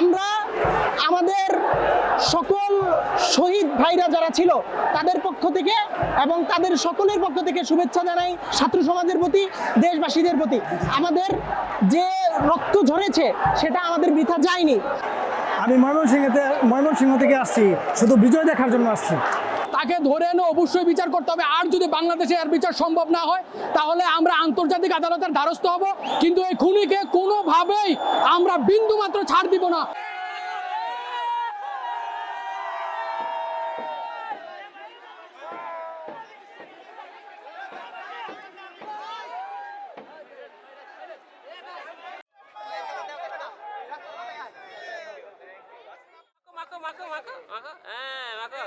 আমরা আমাদের সকল শহীদ ভাইরা যারা ছিল, তাদের পক্ষ থেকে এবং তাদের সকলের পক্ষ থেকে শুভেচ্ছা জানাই ছাত্র সমাজের প্রতি, দেশবাসীদের প্রতি। আমাদের যে রক্ত ঝরেছে, সেটা আমাদের বৃথা যায়নি। আমি ময়মনসিংহতে ময়মনসিংহ থেকে আসছি, শুধু বিজয় দেখার জন্য আসছি। তাকে ধরে এনে অবশ্যই বিচার করতে হবে। আর যদি বাংলাদেশে এর বিচার সম্ভব না হয়, তাহলে আমরা আন্তর্জাতিক আদালতের দ্বারস্থ হব। কিন্তু এই খুনিকে কোনোভাবেই আমরা বিন্দু মাত্র ছাড় দিব না। মাখো মাখো মাখো হ্যাঁ মাখো।